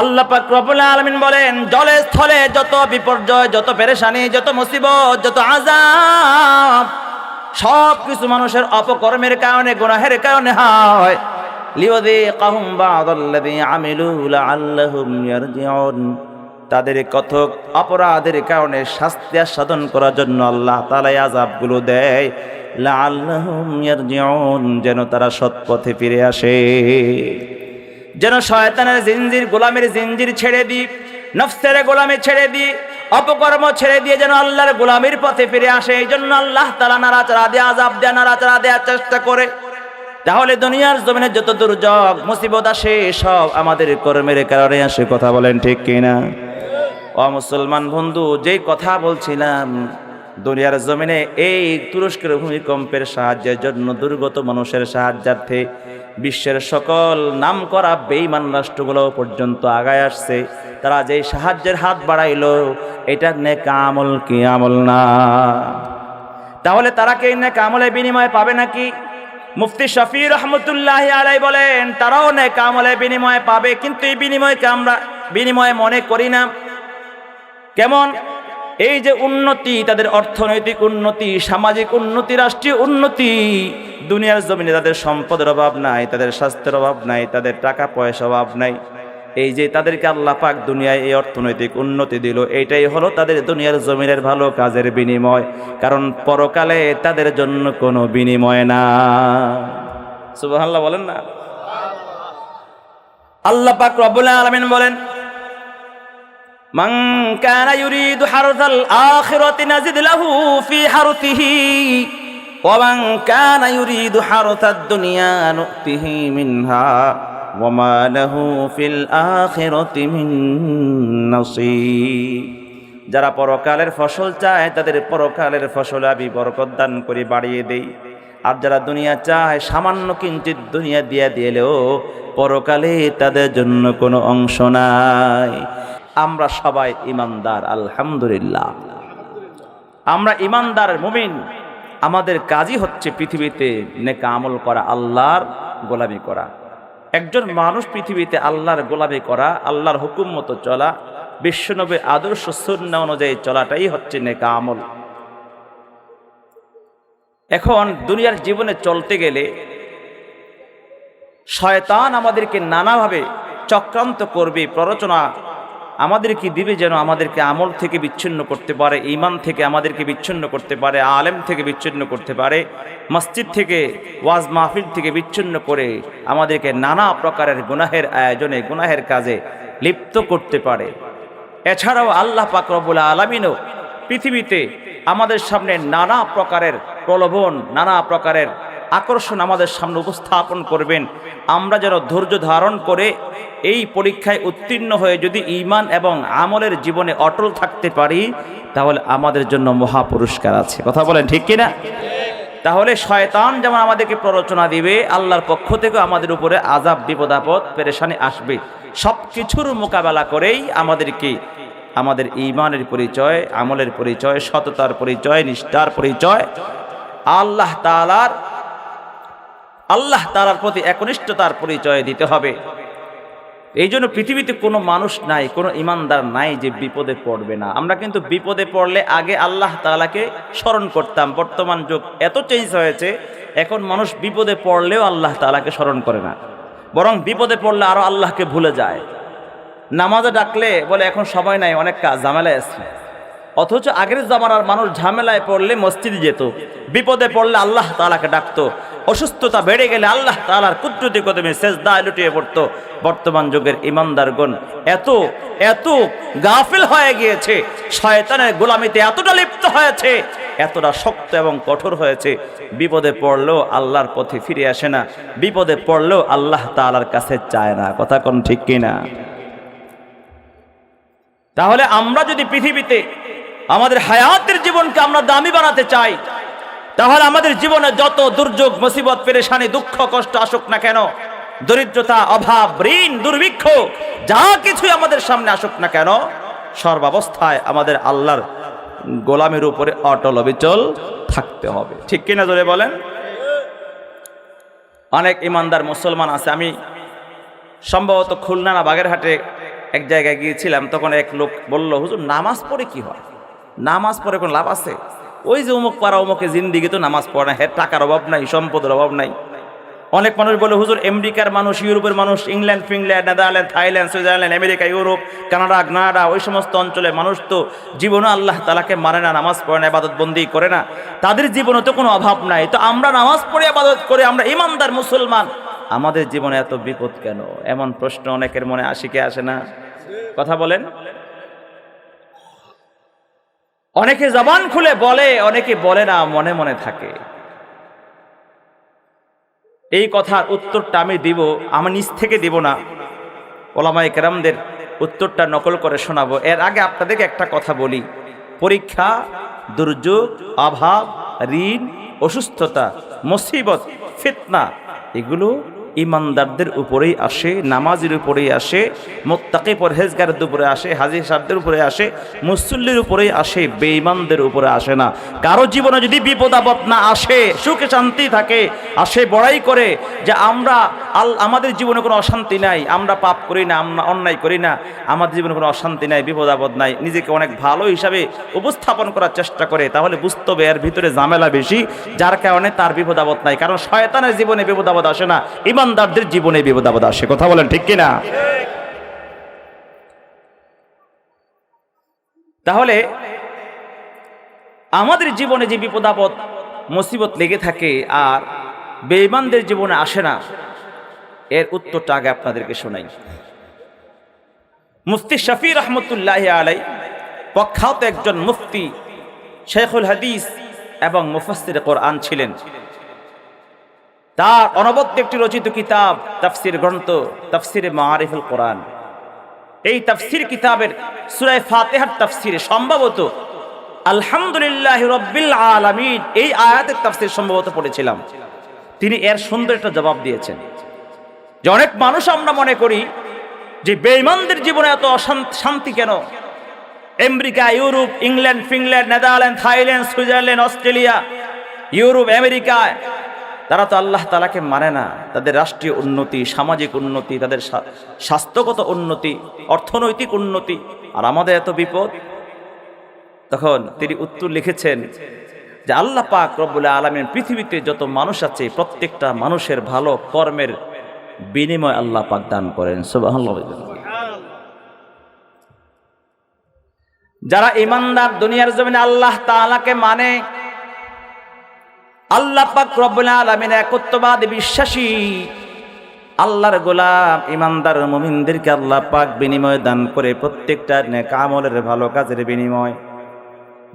আল্লাহ পাক রব্বুল আলামিন বলেন, জলে স্থলে যত বিপর্যয়, যত পেরেশানি, যত মুসিবত, যত আযাব সব কিছু মানুষের অপকর্মের কারণে, গুনাহের কারণে হয়। লিওযিকাহুম বা'দাল্লাযী আমিলু লাআল্লাহুম ইয়ারজিউন। তাদের কথক অপরাধের কারণে শাস্তি সাধন করার জন্য আল্লাহ তাআলা আযাবগুলো দেয়। লাআল্লাহুম ইয়ারজিউন, যেন তারা সৎপথে ফিরে আসে। যেন শয়তানের জিঞ্জির গোলামের জিঞ্জির ছেড়ে দিই, নফসের গোলামি ছেড়ে দিই, অপকর্ম ছেড়ে দিয়ে যেন আল্লাহর গোলামির পথে ফিরে আসে। এই জন্য আল্লাহ তালা নাড়াচাড়া দেয়া আজাব দেয়া নাড়াচাড়া দেওয়ার চেষ্টা করে। তাহলে দুনিয়ার জমিনে যত দুর্যোগ, মুসিবত আসে, সব আমাদের কর্মের কারণে আসে। কথা বলেন ঠিক কিনা? অ মুসলমান বন্ধু, যেই কথা বলছিলাম দুনিয়ার জমিনে এই তুরস্কের ভূমিকম্পের সাহায্যের জন্য দুর্গত মানুষের সাহায্যার্থে বিশ্বের সকল নামকরা বেইমান রাষ্ট্রগুলো পর্যন্ত আগায় আসছে। তারা যে সাহায্যের হাত বাড়াইল, এটা নেক আমল কি আমল না? তাহলে তারা কি নেক আমলে বিনিময় পাবে নাকি? মুফতি শফি রহমতুল্লাহ আলাই বলেন, তারাও নেক আমলে বিনিময় পাবে, কিন্তু এই বিনিময়কে আমরা বিনিময় মনে করি না। কেমন? এই যে উন্নতি, তাদের অর্থনৈতিক উন্নতি, সামাজিক উন্নতি, রাষ্ট্রীয় উন্নতি, দুনিয়ার জমিনে তাদের সম্পদের অভাব নাই, তাদের স্বাস্থ্যের অভাব নাই, তাদের টাকা পয়সা অভাব নাই। এই যে তাদেরকে আল্লাহ পাক দুনিয়ায় এই অর্থনৈতিক উন্নতি দিল, এইটাই হলো তাদের দুনিয়ার জমিনের ভালো কাজের বিনিময়। কারণ পরকালে তাদের জন্য কোনো বিনিময় না। সুবহানাল্লাহ বলেন না? আল্লাহ পাক রব্বুল আলামিন বলেন من كان يريد حرث الآخرة نزد له في حرثه ومن كان يريد حرث الدنيا نؤته منها وما له في الآخرة من نصيب যারা পরকালের ফসল চায় তাদের পরকালের ফসল আমি বরকত দান করে বাড়িয়ে দেই আর যারা দুনিয়া চায় সামান্য কিঞ্চিত দুনিয়া দিয়ে দিলেও পরকালে তাদের জন্য কোনো অংশ নাই আমরা সবাই ইমানদার, আলহামদুলিল্লাহ। আমরা ইমানদার মুমিন। আমাদের কাজই হচ্ছে পৃথিবীতে নেকা আমল করা, আল্লাহর গোলামি করা। একজন মানুষ পৃথিবীতে আল্লাহর গোলামি করা, আল্লাহর হুকুম মতো চলা, বিশ্বনবী আদর্শ সন্না অনুযায়ী চলাটাই হচ্ছে নেকা আমল। এখন দুনিয়ার জীবনে চলতে গেলে শয়তান আমাদেরকে নানাভাবে চক্রান্ত করবে, প্ররোচনা আমাদেরকে দিবে যেন আমাদেরকে আমল থেকে বিচ্ছিন্ন করতে পারে ইমান থেকে আমাদেরকে বিচ্ছিন্ন করতে পারে, আলেম থেকে বিচ্ছিন্ন করতে পারে, মসজিদ থেকে, ওয়াজ মাহফিল থেকে বিচ্ছিন্ন করে আমাদেরকে নানা প্রকারের গুনাহের আয়োজনে, গুনাহের কাজে লিপ্ত করতে পারে। এছাড়াও আল্লাহ পাক রব্বুল আলমিনও পৃথিবীতে আমাদের সামনে নানা প্রকারের প্রলোভন, নানা প্রকারের আকর্ষণ আমাদের সামনে উপস্থাপন করবেন। আমরা যেন ধৈর্য ধারণ করে এই পরীক্ষায় উত্তীর্ণ হয়ে যদি ইমান এবং আমলের জীবনে অটল থাকতে পারি, তাহলে আমাদের জন্য মহা পুরস্কার আছে। কথা বলেন ঠিক কিনা? তাহলে শয়তান যেমন আমাদেরকে প্ররোচনা দিবে, আল্লাহর পক্ষ থেকে আমাদের উপরে আজাব বিপদাপদ পেরেশানি আসবে। সব কিছুর মোকাবেলা করেই আমাদেরকে আমাদের ইমানের পরিচয়, আমলের পরিচয়, সততার পরিচয়, নিষ্ঠার পরিচয়, আল্লাহ তালার আল্লাহ তালার প্রতি একনিষ্ঠতার পরিচয় দিতে হবে। এই জন্য পৃথিবীতে কোনো মানুষ নাই, কোনো ইমানদার নাই যে বিপদে পড়বে না। আমরা কিন্তু বিপদে পড়লে আগে আল্লাহ তালাকে স্মরণ করতাম। বর্তমান যুগ এত চেঞ্জ হয়েছে, এখন মানুষ বিপদে পড়লেও আল্লাহ তালাকে স্মরণ করে না। বরং বিপদে পড়লে আরও আল্লাহকে ভুলে যায়। নামাজে ডাকলে বলে, এখন সময় নাই, অনেক কাজ, ঝামেলায় আছে। অথচ আগের জামানার মানুষ ঝামেলায় পড়লে মসজিদে যেত। বিপদে পড়লে আল্লাহ তালাকে ডাকতো। অসুস্থতা বেড়ে গেলে আল্লাহ তালার কুদ্রুতি কদমে শেষদায় লুটিয়ে পড়তো। বর্তমান যুগের ইমানদারগণ এত এত গাফিল হয়ে গিয়েছে, শয়তানের গোলামিতে এতটা লিপ্ত হয়েছে, এতটা শক্ত এবং কঠোর হয়েছে। বিপদে পড়লেও আল্লাহর পথে ফিরে আসে না। বিপদে পড়লেও আল্লাহ তালার কাছে চায় না। কথা কোন ঠিক কিনা? তাহলে আমরা যদি পৃথিবীতে আমাদের হায়াতের জীবনকে আমরা দামি বানাতে চাই তাহলে আমাদের জীবনে যত দুর্যোগ, মুসিবত, পেরেশানি, দুঃখ, কষ্ট আসুক না কেন, দরিদ্রতা, অভাব, ঋণ, দুর্ভিক্ষ, যা কিছুই আমাদের সামনে আসুক না কেন, সর্বাবস্থায় আমাদের আল্লাহর গোলামের উপরে অটল অবিচল থাকতে হবে। ঠিক কিনা জোরে বলেন? অনেক ইমানদার মুসলমান আছে। আমি সম্ভবত খুলনা না বাগেরহাটে এক জায়গায় গিয়েছিলাম, তখন এক লোক বলল, হুজুর, নামাজ পড়ে কি হয়? নামাজ পড়ে কোনো লাভ আছে? ওই যে অমুক পাড়া অমুকে জিন্দিগি তো নামাজ পড়ে না হ্যাঁ টাকার অভাব নাই, সম্পদের অভাব নাই। অনেক মানুষ বলে, হুজুর, আমেরিকার মানুষ, ইউরোপের মানুষ, England, Finland, Netherland, Thailand, Switzerland, America, Europe, Canada Canada, ওই সমস্ত অঞ্চলে মানুষ তো জীবনে আল্লাহ তালাকে মানে না, নামাজ পড়ে না আবাদত বন্দি করে না। তাদের জীবনে তো কোনো অভাব নাই। তো আমরা নামাজ পড়ে আবাদত করে, আমরা ইমানদার মুসলমান। আমাদের জীবনে এত বিপদ কেন? এমন প্রশ্ন অনেকের মনে আসি কে আসে না? কথা বলেন। অনেকে জবান খুলে বলে, অনেকে বলে না, মনে মনে থাকে। এই কথার উত্তরটা আমি দিব, আমি নিজ থেকে দিব না। ওলামাই কেরামদের উত্তরটা নকল করে শোনাবো। এর আগে আপনাদেরকে একটা কথা বলি। পরীক্ষা, দুর্যোগ, অভাব, ঋণ, অসুস্থতা, মুসিবত, ফিতনা, এগুলো ইমানদারদের উপরেই আসে, নামাজের উপরেই আসে, মোত্তাকি পরহেজগারদের উপরে আসে হাজির সারদের উপরে আসে, মুসল্লির উপরেই আসে, বেঈমানদের উপরে আসে না। কারও জীবনে যদি বিপদ আপদ না আসে, সুখে শান্তি থাকে, আসে বড়াই করে যে আমরা আল, আমাদের জীবনে কোনো অশান্তি নাই, আমরা পাপ করি না, আমরা অন্যায় করি না আমাদের জীবনে কোনো অশান্তি নাই, বিপদ আপদ নাই, নিজেকে অনেক ভালো হিসাবে উপস্থাপন করার চেষ্টা করে, তাহলে বুঝতে হবে এর ভিতরে ঝামেলা বেশি, যার কারণে তার বিপদ আপদ নাই, কারণ শয়তানের জীবনে বিপদ আপদ আসে না ইমানদারদের জীবনে বিপদ আপদ আসে। কথা বলেন ঠিক কিনা? তাহলে আমাদের জীবনে যে বিপদ আপদ, মুসিবত লেগে থাকে আর বেঈমানদের জীবনে আসে না, এর উত্তরটা আগে আপনাদেরকে শোনাই। মুফতি শফি রহমতুল্লাহ আলাই প্রখ্যাত একজন মুফতি শেখুল হাদিস এবং মুফাসির কোরআন ছিলেন। তার অনবদ্য একটি রচিত কিতাব, তাফসির গ্রন্থ, তাফসিরে মারিফুল কোরআন। এই তাফসির কিতাবের সুরায় ফাতেহার তাফসিরে সম্ভবত আলহামদুলিল্লাহ রব্বিল আলামিন এই আয়াতের তাফসির সম্ভবত পড়েছিলাম। তিনি এর সুন্দর একটা জবাব দিয়েছেন। যে অনেক মানুষ আমরা মনে করি যে বেঈমানদের জীবনে এত শান্তি কেন? America, Europe, England, Finland, Netherland, Thailand, Switzerland, Australia, Europe, আমেরিকায় তারা তো আল্লাহ তালাকে মানে না। তাদের রাষ্ট্রীয় উন্নতি, সামাজিক উন্নতি, তাদের স্বাস্থ্যগত উন্নতি, অর্থনৈতিক উন্নতি। আর আমাদের এত বিপদ? তখন তিনি উত্তর লিখেছেন যে, আল্লাহ পাক রব্বুল আলমের পৃথিবীতে যত মানুষ আছে, প্রত্যেকটা মানুষের ভালো কর্মের বিনিময় আল্লাহ পাক দান করেন। যারা ইমানদার দুনিয়ার জমিনে আল্লাহ তাআলাকে মানে আল্লাহ পাক আলামিন বিশ্বাসী। আল্লাহর গোলাম, ইমানদার মুমিনদেরকে আল্লাহ পাক বিনিময় দান করে প্রত্যেকটা নেক আমলের ভালো কাজের বিনিময়।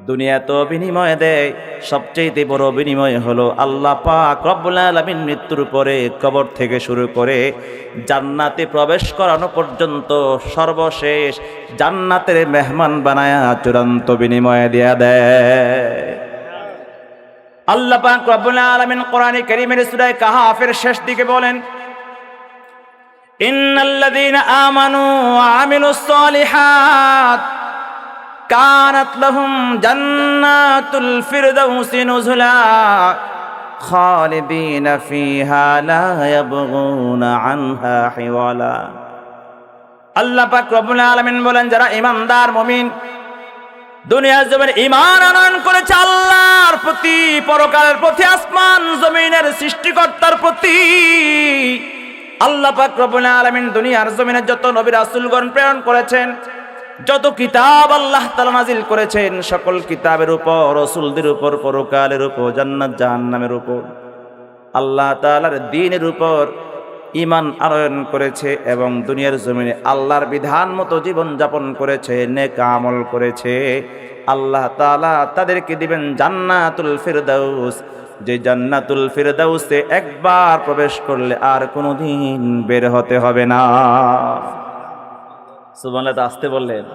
দুনিয়া তো বিনিময় দেয় সবচেয়ে বড় বিনিময় হলো আল্লাহ পাক রব্বুল মৃত্যুর পরে কবর থেকে শুরু করে জান্নাতে প্রবেশ করানো পর্যন্ত সর্বশেষ জান্নাতের মেহমান বানায়া চূড়ান্ত বিনিময় দিয়া দেয়। আল্লাহ পাক রব্বুল আলামিন কোরআনে কারীমের সূরা কাহাফের শেষ দিকে বলেন, ইন্নাল্লাযীনা আমানু ওয়া আমিলুস সালিহাত কানাত লাহুম জান্নাতুল ফিরদাউসি নুজুলা খালিদিনা ফিহা লা ইয়াবগুনা আনহা হিওয়ালা। আল্লাহ পাক রব্বুল আলামিন বলেন, যারা ঈমানদার মুমিন দুনিয়ার জমিন ইমান আনয়ন করেছে আল্লাহর প্রতি, পরকালের প্রতি, আসমান জমিনের সৃষ্টিকর্তার প্রতি। আল্লাহ পাক রব্বুল দুনিয়ার জমিনে যত নবী রাসূলগণ প্রেরণ করেছেন, যত কিতাব আল্লাহ তাআলা নাজিল করেছেন, সকল কিতাবের উপর, রাসূলদের উপর, পরকালের উপর, জান্নাত জাহান্নামের উপর, আল্লাহ তাআলার দ্বীনের উপর ইমান আনয়ন করেছে এবং দুনিয়ার জমিনে আল্লাহর বিধান মতো জীবন যাপন করেছে, নেক আমল করেছে। আল্লাহ তাআলা তাদেরকে দিবেন জান্নাতুল ফিরদাউস। যে জান্নাতুল ফিরদাউসে একবার প্রবেশ করলে আর কোনোদিন বের হতে হবে না। সুবহানাল্লাহ তো আসতে বললেন।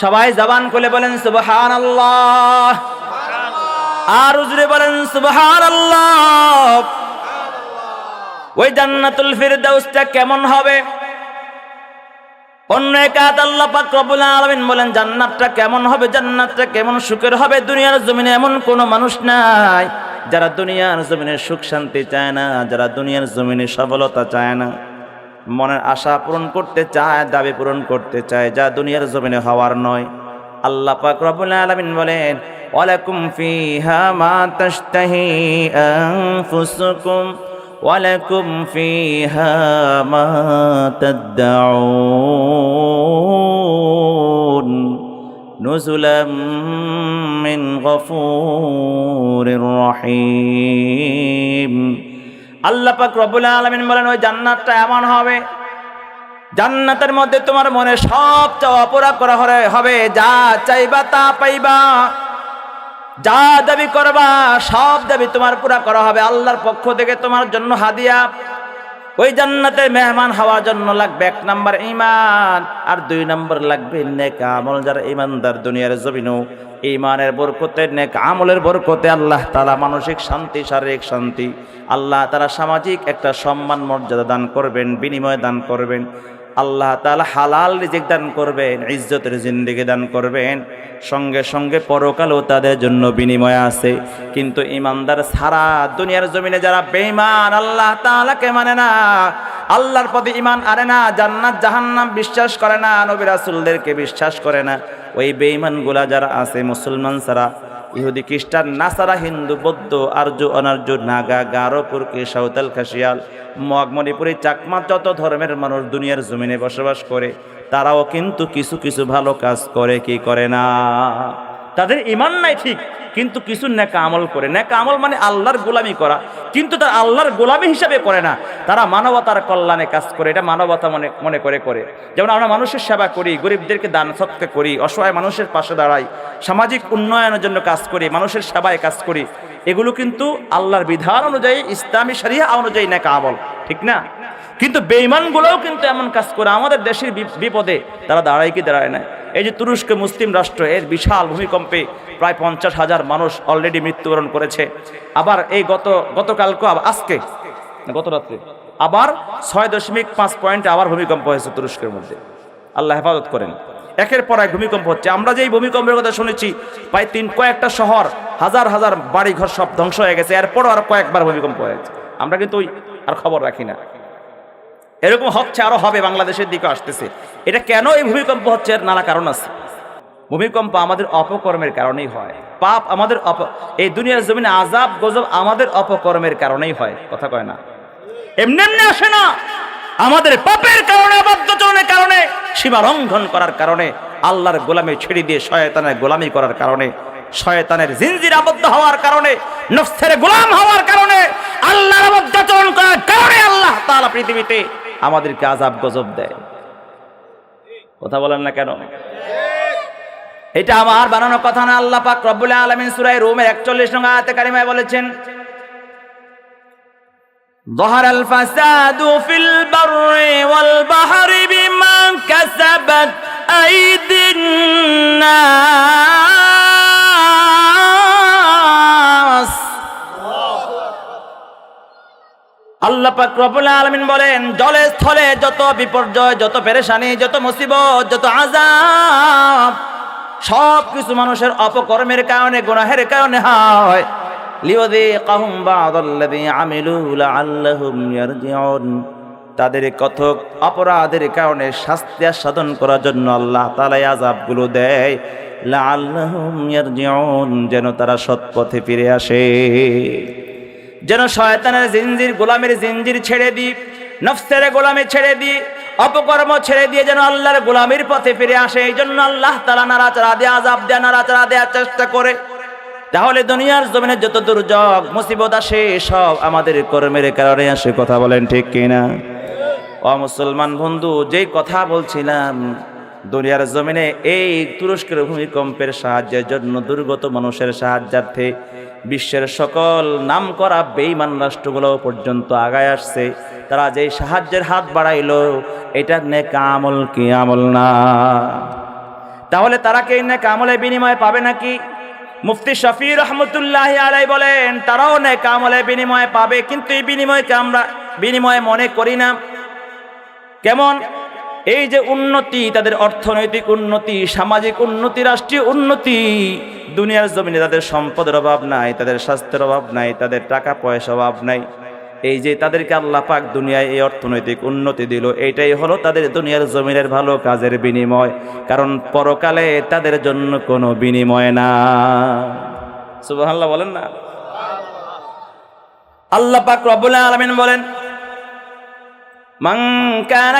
সবাই জবান খুলে বলেন সুবহান আল্লাহ আর উজরে বলেন, সুবহানাল্লাহ। ওই জান্নাতুল ফিরদাউসটা কেমন হবে? অন্য একাত আল্লাহ পাক রব্বুল আলামিন বলেন, জান্নাতটা কেমন হবে? জান্নাতটা কেমন সুখের হবে? দুনিয়ার জমিনে এমন কোনো মানুষ নাই যারা দুনিয়ার জমিনে সুখ শান্তি চায় না, যারা দুনিয়ার জমিনে সফলতা চায় না। মনের আশা পূরণ করতে চায়, দাবি পূরণ করতে চায়, যা দুনিয়ার জমিনে হওয়ার নয়। আল্লাহ পাক রব্বুল আলামিন বলেন, ওয়ালাকুম ফিহা মা তাশতাহি আনফুসুকুম। ওয়ালাকুম ফিহা মা তাদউন নুজুলাম মিন গফুরির রহিম। আল্লাহ পাক রব্বুল আলামিন বলেন, ওই জান্নাতটা এমন হবে জান্নাতের মধ্যে তোমার মনে সব চাওয়া পুরা করা হবে, যা চাইবা তা পাইবা। যা দাবি করবা, সব দাবি তোমার পুরা করা হবে। আল্লাহর পক্ষ থেকে তোমার জন্য হাদিয়া। ওই জান্নাতের মেহমান হওয়ার জন্য লাগবে এক নাম্বার ইমান আর দুই নাম্বার লাগবে নেক আমল। যারা ইমানদার দুনিয়ার জমিনও ইমানের বরকতে, নেক আমলের বরকতে আল্লাহ তালা মানসিক শান্তি, শারীরিক শান্তি, আল্লাহ তারা সামাজিক একটা সম্মান, মর্যাদা দান করবেন, বিনিময় দান করবেন। আল্লাহ তালা হালাল রিজিক দান করবেন, ইজ্জতের জিন্দিগি দান করবেন। সঙ্গে সঙ্গে পরকালও তাদের জন্য বিনিময় আছে। কিন্তু ইমানদার সারা দুনিয়ার জমিনে যারা বেঈমান, আল্লাহ তাআলাকে মানে না, আল্লাহর প্রতি ইমান আনে না, জান্নাত, জাহান্নাম বিশ্বাস করে না, নবী রাসূলদেরকে বিশ্বাস করে না। ওই বেঈমানগুলা যারা আছে, মুসলমান ছাড়া ইহুদি খ্রিস্টান, নাসারা, হিন্দু, বৌদ্ধ আর্য অনার্য নাগা, গারো, কুর্কি, সাঁওতাল, খাসিয়াল মগমণিপুরি চাকমা, যত ধর্মের মানুষ দুনিয়ার জমিনে বসবাস করে, তারাও কিন্তু কিছু কিছু ভালো কাজ করে, কি করে না? তাদের ইমান নাই ঠিক, কিন্তু কিছু নেকা আমল করে। নেকা আমল মানে আল্লাহর গোলামি করা, কিন্তু তার আল্লাহর গোলামি হিসাবে করে না। তারা মানবতার কল্যাণে কাজ করে, এটা মানবতা মনে মনে করে করে। যেমন আমরা মানুষের সেবা করি, গরিবদেরকে দান সৎকার করি, অসহায় মানুষের পাশে দাঁড়াই, সামাজিক উন্নয়নের জন্য কাজ করি, মানুষের সেবায় কাজ করি, এগুলো কিন্তু আল্লাহর বিধান অনুযায়ী, ইসলামী শরিয়া অনুযায়ী নেকা আমল, ঠিক না? কিন্তু বেইমানগুলোও কিন্তু এমন কাজ করে, আমাদের দেশের বিপদে তারা দাঁড়ায় কি দাঁড়ায় না। এই যে তুরস্ক মুসলিম রাষ্ট্র, এর বিশাল ভূমিকম্পে প্রায় পঞ্চাশ হাজার মানুষ অলরেডি মৃত্যুবরণ করেছে। আবার এই গত, গতকালকে আজকে, গত রাত্রে, আবার ছয় দশমিক পাঁচ পয়েন্টে আবার ভূমিকম্প হয়েছে তুরস্কের মধ্যে। আল্লাহ হেফাজত করেন। একের পর এক ভূমিকম্প হচ্ছে। আমরা যেই ভূমিকম্পের কথা শুনেছি, প্রায় তিন, কয়েকটা শহর, হাজার হাজার বাড়ি ঘর সব ধ্বংস হয়ে গেছে। এরপরও আর কয়েকবার ভূমিকম্প হয়েছে। আমরা কিন্তু ওই আর খবর রাখি না। এরকম হচ্ছে, আরও হবে, বাংলাদেশের দিকে আসতেছে। এটা কেন এই ভূমিকম্প হচ্ছে? নানা কারণ আছে। ভূমিকম্প আমাদের অপকর্মের কারণেই হয়। পাপ আমাদের অপ, এই দুনিয়ার জমিনে আজাব গজব আমাদের অপকর্মের কারণেই হয়। কথা কয় না? এমনি এমনি আসে না। আমাদের পাপের কারণে অবাধ্যচরণের কারণে সীমা লঙ্ঘন করার কারণে, আল্লাহর গোলামি ছেড়ে দিয়ে শয়তানের গোলামি করার কারণে, শয়তানের জিনজির আবদ্ধ হওয়ার কারণে, নফসের গোলাম হওয়ার কারণে, আল্লাহর অবাধ্যচরণ করার কারণে আল্লাহ তাআলা পৃথিবীতে আমাদেরকে আজাব গজব দেয় কথা বলেন না কেন এটা আমার বানানো কথা না আল্লাহ পাক রব্বুল আলামিন সূরা রুমের 41 নং আয়াতে কারিমায় বলেছেন ظهر الفساد في البر والبحر بما كسبت أيدي الناس আল্লাহ পাক রব্বুল আলামিন বলেন, জলে স্থলে যত বিপর্যয়, যত পেরেশানি, যত মুসিবত, যত আযাব সব কিছু মানুষের অপকর্মের কারণে, গুনাহের কারণে হয়। লিওযিকাহুম বা'দাল্লাযী আমিলু লাআল্লাহুম ইয়ারজিউন। তাদের কথক অপরাধের কারণে শাস্তি সাধন করার জন্য আল্লাহ তাআলা এই আযাবগুলো দেয়। লাআল্লাহুম ইয়ারজিউন, যেন তারা সৎপথে ফিরে আসে। যেন শয়তানের জিনজির, গোলামের জিনজির ছেড়ে দিই, নফসের গোলামে ছেড়ে দিই, অপকর্ম ছেড়ে দিয়ে যেন আল্লাহর গোলামির পথে ফিরে আসে। এই জন্য আল্লাহ তালা নাড়াচাড়া দেয়া আজাব দেয়া নাড়াচাড়া দেওয়ার চেষ্টা করে। তাহলে দুনিয়ার জমিনে যত দুর্যোগ, মুসিবত আসে, সব আমাদের কর্মের কারণে আসে। কথা বলেন ঠিক কিনা? অ মুসলমান বন্ধু, যেই কথা বলছিলাম দুনিয়ার জমিনে এই তুরস্কের ভূমিকম্পের সাহায্যের জন্য দুর্গত মানুষের সাহায্যার্থে বিশ্বের সকল নামকরা বেইমান রাষ্ট্রগুলো পর্যন্ত আগায় আসছে। তারা যেই সাহায্যের হাত বাড়াইল, এটা নেক আমল কি আমল না? তাহলে তারা কি নেক আমলে বিনিময় পাবে নাকি? মুফতি শফি রহমতুল্লাহ আলাই বলেন, তারাও নেক আমলে বিনিময় পাবে, কিন্তু এই বিনিময়কে আমরা বিনিময় মনে করি না। কেমন? এই যে উন্নতি, তাদের অর্থনৈতিক উন্নতি, সামাজিক উন্নতি, রাষ্ট্রীয় উন্নতি, দুনিয়ার জমিনে তাদের সম্পদের অভাব নাই, তাদের স্বাস্থ্যের অভাব নাই, তাদের টাকা পয়সা অভাব নাই। এই যে তাদেরকে আল্লাহ পাক দুনিয়ায় এই অর্থনৈতিক উন্নতি দিল, এইটাই হলো তাদের দুনিয়ার জমিনের ভালো কাজের বিনিময়। কারণ পরকালে তাদের জন্য কোনো বিনিময় না। সুবহানাল্লাহ বলেন না? আল্লাহ পাক রব্বুল আলামিন বলেন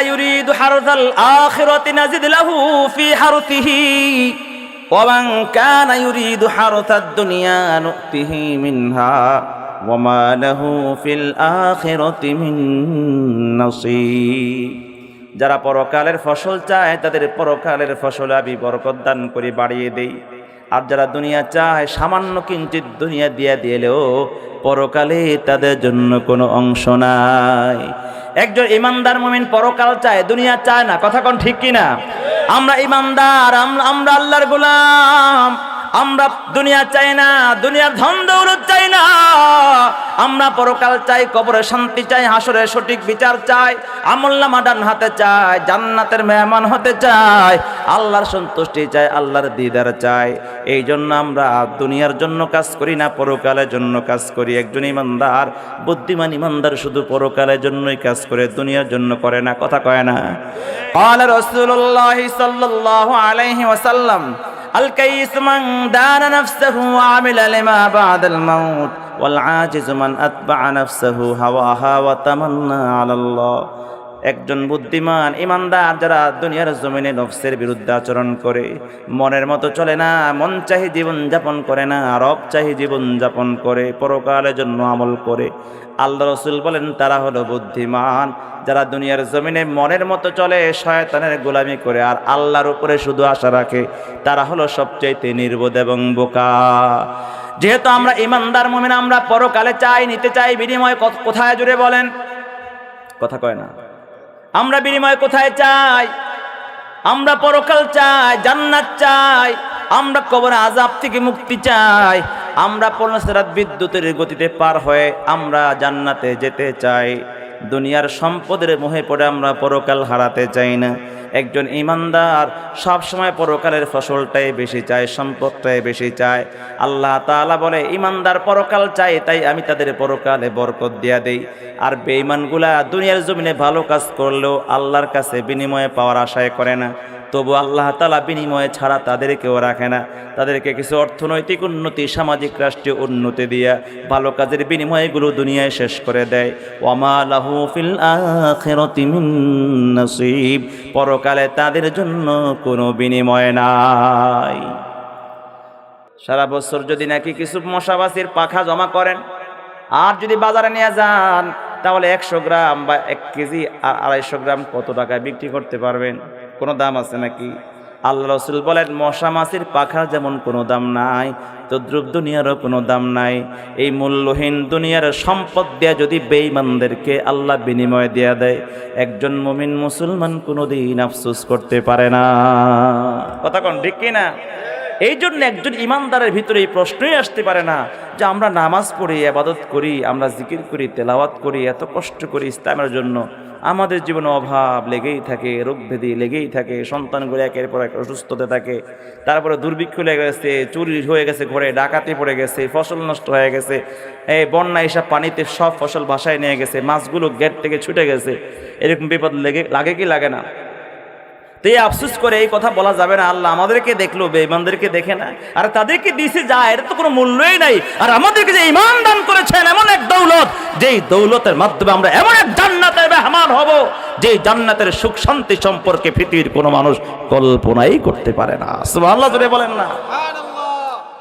ইউরিদু হারসাল আখিরাতি নাজিদ লাহু ফি হারতিহি, ওয়া মান কানা ইউরিদু হারসাদ দুনিয়া নুতিহি মিনহা, ওয়া মা লাহু ফিল আখিরাতি মিন নসিব যারা পরকালের ফসল চায়, তাদের পরকালের ফসল আমি বরকত দান করে বাড়িয়ে দেই। আর যারা দুনিয়া চায়, সামান্য কিঞ্চিত দুনিয়া দিয়ে দিলেও পরকালে তাদের জন্য কোনো অংশ নাই। একজন ইমানদার মুমিন পরকাল চায়, দুনিয়া চায় না। কথা কোন ঠিক কিনা? আমরা ইমানদার আমরা আল্লাহর গোলাম। আমরা দুনিয়া চাই না দুনিয়ার ধন দৌলত চাই না আমরা পরকাল চাই কবরে শান্তি চাই হাসরে সঠিক বিচার চাই আমল্লামা ডান হাতে চাই জান্নাতের মেহমান হতে চাই আল্লাহর সন্তুষ্টি চাই আল্লাহর দিদার চাই এই জন্য আমরা দুনিয়ার জন্য কাজ করি না পরকালের জন্য কাজ করি একজন ইমানদার বুদ্ধিমান ইমানদার শুধু পরকালের জন্যই কাজ করে দুনিয়ার জন্য করে না কথা কয় না قال رسول الله صلى الله عليه وسلم الكيس من دان نفسه وعمل لما بعد الموت والعاجز من أتبع نفسه هواها وتمنى على الله. একজন বুদ্ধিমান ইমানদার যারা দুনিয়ার জমিনে নফসের বিরুদ্ধে আচরণ করে, মনের মতো চলে না, মন চাহি জীবন যাপন করে না, রব চাহি জীবন যাপন করে, পরকালের জন্য আমল করে। আল্লাহ রসুল বলেন, তারা হলো বুদ্ধিমান যারা দুনিয়ার জমিনে মনের মতো চলে, শয়তানের গোলামি করে আর আল্লাহর উপরে শুধু আশা রাখে। তারা হলো সবচাইতে নির্বোধ এবং বোকা। যেহেতু আমরা ইমানদার মমিন, আমরা পরকালে চাই, নিতে চাই, বিনিময় কোথায় জুড়ে বলেন? কথা কয় না। আমরা বিনিময় কোথায় চাই? আমরা পরকাল চাই, জান্নাত চাই, আমরা কবর আজাব থেকে মুক্তি চাই, আমরা পর্ণসেরাত বিদ্যুতের গতিতে পার হয়ে আমরা জান্নাতে যেতে চাই। দুনিয়ার সম্পদের মোহে পড়ে আমরা পরকাল হারাতে চাই না। একজন ইমানদার সব সময় পরকালের ফসলটাই বেশি চায়, সম্পদটাই বেশি চায়। আল্লাহ তালা বলে, ইমানদার পরকাল চায়, তাই আমি তাদের পরকালে বরকত দিয়া দেই। আর বেঈমানগুলা দুনিয়ার জমিনে ভালো কাজ করলেও আল্লাহর কাছে বিনিময়ে পাওয়ার আশায় করে না। তবু আল্লাহ তালা বিনিময়ে ছাড়া তাদেরকেও রাখে না। তাদেরকে কিছু অর্থনৈতিক উন্নতি, সামাজিক রাষ্ট্রীয় উন্নতি দিয়া ভালো কাজের বিনিময়গুলো দুনিয়ায় শেষ করে দেয়। আখিরাতি নসিব। পরকালে তাদের জন্য কোনো বিনিময় নাই। সারা বছর যদি নাকি কিছু মশাবাসির পাখা জমা করেন, আর যদি বাজারে নিয়ে যান, তাহলে একশো গ্রাম বা এক কেজি আড়াইশো গ্রাম কত টাকায় বিক্রি করতে পারবেন? কোনো দাম আছে নাকি? আল্লাহ রসুল বলেন, মশা মাছির পাখার যেমন কোনো দাম নাই তো দ্রুব দুনিয়ারও কোনো দাম নাই। এই মূল্যহীন দুনিয়ার সম্পদ দেয়া যদি বেঈমানদেরকে আল্লাহ বিনিময় দেয়া দেয়, একজন মুমিন মুসলমান কোনোদিন আফসোস করতে পারে না। কথা কোন, ঠিক না? এই জন্য একজন ইমানদারের ভিতরে এই প্রশ্নই আসতে পারে না যে আমরা নামাজ পড়ি আবাদত করি, আমরা জিকির করি, তেলাওয়াত করি, এত কষ্ট করি ইসলামের জন্য। আমাদের জীবনে অভাব লেগেই থাকে, রোগ ব্যাধি লেগেই থাকে সন্তানগুলো একের পর এক অসুস্থতে থাকে, তারপরে দুর্ভিক্ষ লেগে গেছে, চুরি হয়ে গেছে ঘরে, ডাকাতি পড়ে গেছে, ফসল নষ্ট হয়ে গেছে, এই বন্যা এসব পানিতে সব ফসল ভাসায় নিয়ে গেছে, মাছগুলো গেট থেকে ছুটে গেছে, এরকম বিপদ লেগে, লাগে কি লাগে না? তো আফসোস করে এই কথা বলা যাবে না। আল্লাহ আমাদেরকে দেখল, বেঈমানদেরকে দেখে না। আর তাদেরকে দিছে যা, এর তো কোনো মূল্যই নাই। আর আমাদেরকে যে ইমান দান করেছেন এমন এক দৌলত, যেই দৌলতের মাধ্যমে আমরা এমন এক জান্নাতের মেহমান হব যে জান্নাতের সুখ শান্তি সম্পর্কে পৃথিবীর কোনো মানুষ কল্পনাই করতে পারে না। সুবহানাল্লাহ, জোরে বলেন না।